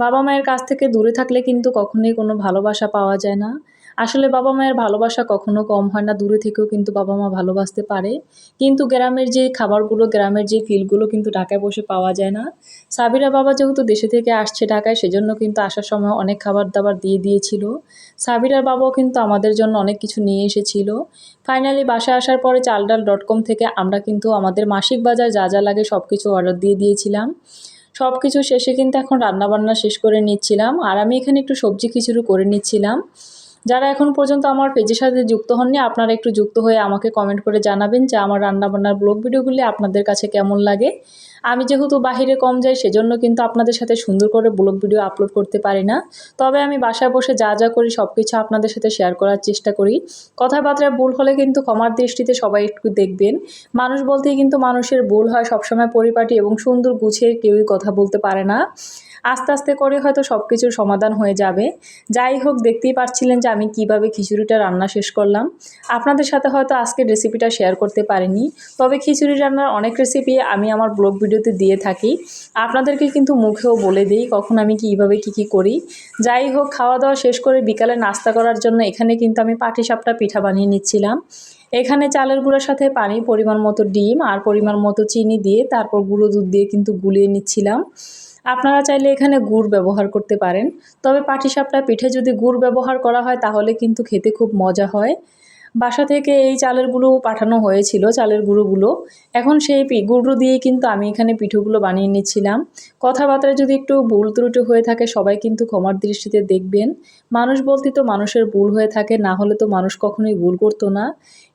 বাবা মায়ের কাছ থেকে দূরে থাকলে কিন্তু কখনোই কোনো ভালোবাসা পাওয়া যায় না। আসলে বাবা মায়ের ভালোবাসা কখনো কম হয় না, দূরে থেকেও কিন্তু বাবা মা ভালোবাসতে পারে। কিন্তু গ্রামের যে খাবারগুলো, গ্রামের যে ফিলগুলো কিন্তু ঢাকায় বসে পাওয়া যায় না। সাবিরা বাবা যেহেতু দেশে থেকে আসছে ঢাকায়, সেজন্য কিন্তু আসার সময় অনেক খাবার দাবার দিয়ে দিয়েছিল। সাবিরার বাবাও কিন্তু আমাদের জন্য অনেক কিছু নিয়ে এসেছিল। ফাইনালি বাসায় আসার পরে চালডাল ডট কম থেকে আমরা কিন্তু আমাদের মাসিক বাজার যা যা লাগে সব কিছু অর্ডার দিয়ে দিয়েছিলাম। সব কিছু শেষে কিন্তু এখন রান্নাবান্না শেষ করে নিচ্ছিলাম। আর আমি এখানে একটু সবজি খিচুড়ি করে নিচ্ছিলাম। যারা এখন পর্যন্ত আমার পেজের সাথে যুক্ত হননি, আপনারা একটু যুক্ত হয়ে আমাকে কমেন্ট করে জানাবেন যে আমার রান্নাবান্নার ব্লগ ভিডিওগুলি আপনাদের কাছে কেমন লাগে। আমি যেহেতু বাহিরে কম যাই, সেজন্য কিন্তু আপনাদের সাথে সুন্দর করে ব্লগ ভিডিও আপলোড করতে পারি না। তবে আমি বাসায় বসে যা যা করি সব কিছু আপনাদের সাথে শেয়ার করার চেষ্টা করি। কথাবার্তায় ভুল হলে কিন্তু ক্ষমার দৃষ্টিতে সবাই একটু দেখবেন। মানুষ বলতেই কিন্তু মানুষের ভুল হয়, সবসময় পরিপাটি এবং সুন্দর গুছিয়ে কেউই কথা বলতে পারে না। আস্তে আস্তে করে হয়তো সব কিছুর সমাধান হয়ে যাবে। যাই হোক, দেখতেই পারছিলেন যে আমি কীভাবে খিচুড়িটা রান্না শেষ করলাম। আপনাদের সাথে হয়তো আজকের রেসিপিটা শেয়ার করতে পারিনি। তবে খিচুড়ি রান্নার অনেক রেসিপি আমি আমার ব্লগ ভিডিওতে দিয়ে থাকি। আপনাদেরকে কিন্তু মুখেও বলে দিই কখন আমি কীভাবে কী কী করি। যাই হোক খাওয়া দাওয়া শেষ করে বিকালে নাস্তা করার জন্য এখানে কিন্তু আমি পাটিসাপটা পিঠা বানিয়ে নিচ্ছিলাম। এখানে চালের গুঁড়োর সাথে পানি পরিমাণ মতো ডিম আর পরিমাণ মতো চিনি দিয়ে তারপর গুঁড়ো দুধ দিয়ে কিন্তু গুলিয়ে নিচ্ছিলাম। আপনারা চাইলে এখানে গুড় ব্যবহার করতে পারেন। তবে পাটিসাপটা পিঠে যদি গুড় ব্যবহার করা হয়, তাহলে কিন্তু খেতে খুব মজা হয়। বাসা থেকে এই চালের গুঁড়ো পাঠানো হয়েছিল, চালের গুঁড়োগুলো। এখন সেই পি গুঁড়ো দিয়ে কিন্তু আমি এখানে পিঠোগুলো বানিয়ে নিচ্ছিলাম। কথাবার্তায় যদি একটু ভুল ত্রুটি হয়ে থাকে, সবাই কিন্তু ক্ষমার দৃষ্টিতে দেখবেন। মানুষ বলতে তো মানুষের ভুল হয়ে থাকে, না হলে তো মানুষ কখনোই ভুল করতো না।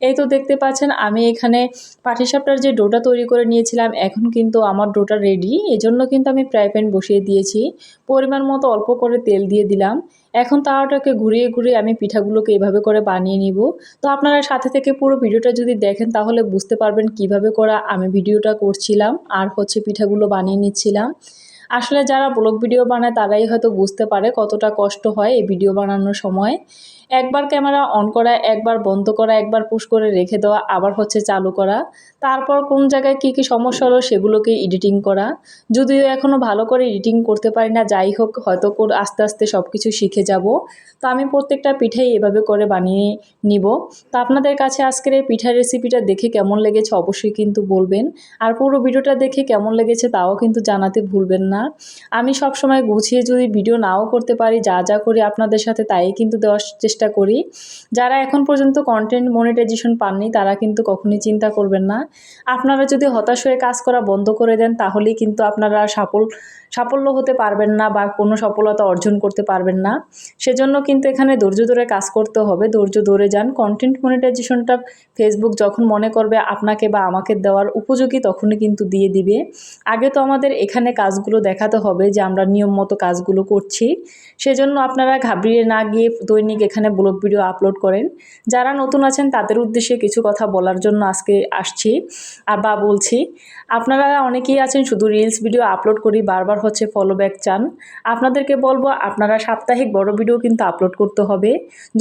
এই তো দেখতে পাচ্ছেন, আমি এখানে পাটিসাপটার যে ডোটা তৈরি করে নিয়েছিলাম, এখন কিন্তু আমার ডোটা রেডি এজন্য কিন্তু আমি ফ্রাই প্যান বসিয়ে দিয়েছি। পরিমাণ মতো অল্প করে তেল দিয়ে দিলাম। এখন তাওয়াটাকে ঘুরিয়ে ঘুরিয়ে আমি পিঠাগুলোকে এভাবে করে বানিয়ে নিব। তো আপনারা সাথে থেকে পুরো ভিডিওটা যদি দেখেন, তাহলে বুঝতে পারবেন কীভাবে করা আমি ভিডিওটা করছিলাম আর হচ্ছে পিঠাগুলো বানিয়ে নিচ্ছিলাম। আসলে যারা ব্লগ ভিডিও বানায়, তারাই হয়তো বুঝতে পারে কতটা কষ্ট হয় এই ভিডিও বানানোর সময়। একবার ক্যামেরা অন করা, একবার বন্ধ করা, একবার পুশ করে রেখে দেওয়া, আবার হচ্ছে চালু করা। তারপর কোন জায়গায় কি কি সমস্যা হলো সেগুলোকে এডিটিং করা। যদিও এখনও ভালো করে এডিটিং করতে পারি না, যাই হোক হয়তো আস্তে আস্তে সব কিছু শিখে যাব। তো আমি প্রত্যেকটা পিঠাই এভাবে করে বানিয়ে নিব। তো আপনাদের কাছে আজকের এই পিঠার রেসিপিটা দেখে কেমন লেগেছে অবশ্যই কিন্তু বলবেন। আর পুরো ভিডিওটা দেখে কেমন লেগেছে তাও কিন্তু জানাতে ভুলবেন না। আমি সব সময় গুছিয়ে যদি ভিডিও নাও করতে পারি, যা যা করি আপনাদের সাথে তাই কিন্তু দেওয়ার চেষ্টা করি। যারা এখন পর্যন্ত কন্টেন্ট মনিটাইজেশন পাননি, তারা কিন্তু কখনই চিন্তা করবেন না। আপনারা যদি হতাশ হয়ে কাজ করা বন্ধ করে দেন, তাহলেই কিন্তু আপনারা সাফল, সাফল্য হতে পারবেন না বা কোনো সফলতা অর্জন করতে পারবেন না। সেজন্য কিন্তু এখানে ধৈর্য ধরে কাজ করতে হবে। ধৈর্য ধরে যান। কন্টেন্ট মনিটাইজেশনটা ফেসবুক যখন মনে করবে আপনাকে বা আমাকে দেওয়ার উপযোগী, তখনই কিন্তু দিয়ে দিবে। আগে তো আমাদের এখানে কাজগুলো দেখাতে হবে যে আমরা নিয়ম মতো কাজগুলো করছি। সেজন্য আপনারা ঘাবড়িয়ে না গিয়ে দৈনিক এখানে ব্লগ ভিডিও আপলোড করেন। যারা নতুন আছেন, তাদের উদ্দেশ্যে কিছু কথা বলার জন্য আজকে আসছি। আর বা বলছি, আপনারা অনেকেই আছেন, শুধু রিলস ভিডিও আপলোড করি, বারবার হচ্ছে ফলো ব্যাক চান। আপনাদেরকে বলব, আপনারা সাপ্তাহিক বড় ভিডিও কিন্তু আপলোড করতে হবে।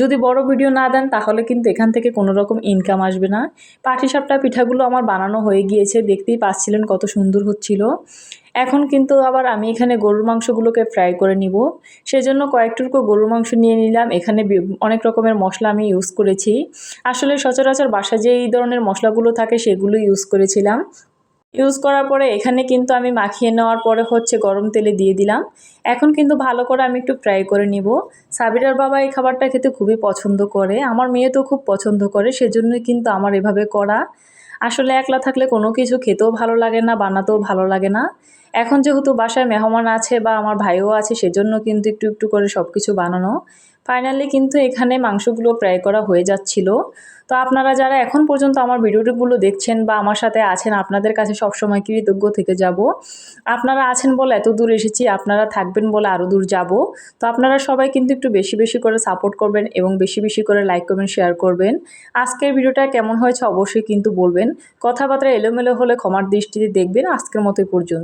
যদি বড় ভিডিও না দেন, তাহলে কিন্তু এখান থেকে কোনো রকম ইনকাম আসবে না। পাটিসাপটা পিঠাগুলো আমার বানানো হয়ে গিয়েছে, দেখতেই পাচ্ছিলেন কত সুন্দর হচ্ছিল। এখন কিন্তু আবার আমি এখানে গরুর মাংসগুলোকে ফ্রাই করে নিব। সেজন্য কয়েকটুকু গরুর মাংস নিয়ে নিলাম। এখানে অনেক রকমের মশলা আমি ইউজ করেছি। আসলে সচরাচর বাসা যে এই ধরনের মশলাগুলো থাকে সেগুলো ইউজ করেছিলাম। ইউজ করার পরে এখানে কিন্তু আমি মাখিয়ে নেওয়ার পরে হচ্ছে গরম তেলে দিয়ে দিলাম। এখন কিন্তু ভালো করে আমি একটু ফ্রাই করে নিব। সাবিরার বাবা এই খাবারটা খেতে খুবই পছন্দ করে। আমার মেয়ে তো খুব পছন্দ করে, সেজন্যই কিন্তু আমার এভাবে করা। আসলে একলা থাকলে কোনো কিছু খেতেও ভালো লাগে না, বানাতেও ভালো লাগে না। এখন যেহেতু বাসায় মেহমান আছে বা আমার ভাইও আছে, সেজন্য কিন্তু একটু একটু করে সব কিছু বানানো। ফাইনালি কিন্তু এখানে মাংসগুলো ফ্রাই করা হয়ে যাচ্ছিল। তো আপনারা যারা এখন পর্যন্ত আমার ভিডিওগুলো দেখছেন বা আমার সাথে আছেন, আপনাদের কাছে সবসময় কৃতজ্ঞ থেকে যাব। আপনারা আছেন বলে এত দূর এসেছি, আপনারা থাকবেন বলে আরও দূর যাব। তো আপনারা সবাই কিন্তু একটু বেশি বেশি করে সাপোর্ট করবেন এবং বেশি বেশি করে লাইক করবেন শেয়ার করবেন। আজকের ভিডিওটা কেমন হয়েছে অবশ্যই কিন্তু বলবেন। কথাবার্তা এলোমেলো হলে ক্ষমার দৃষ্টিতে দেখবেন। আজকের মতো পর্যন্ত।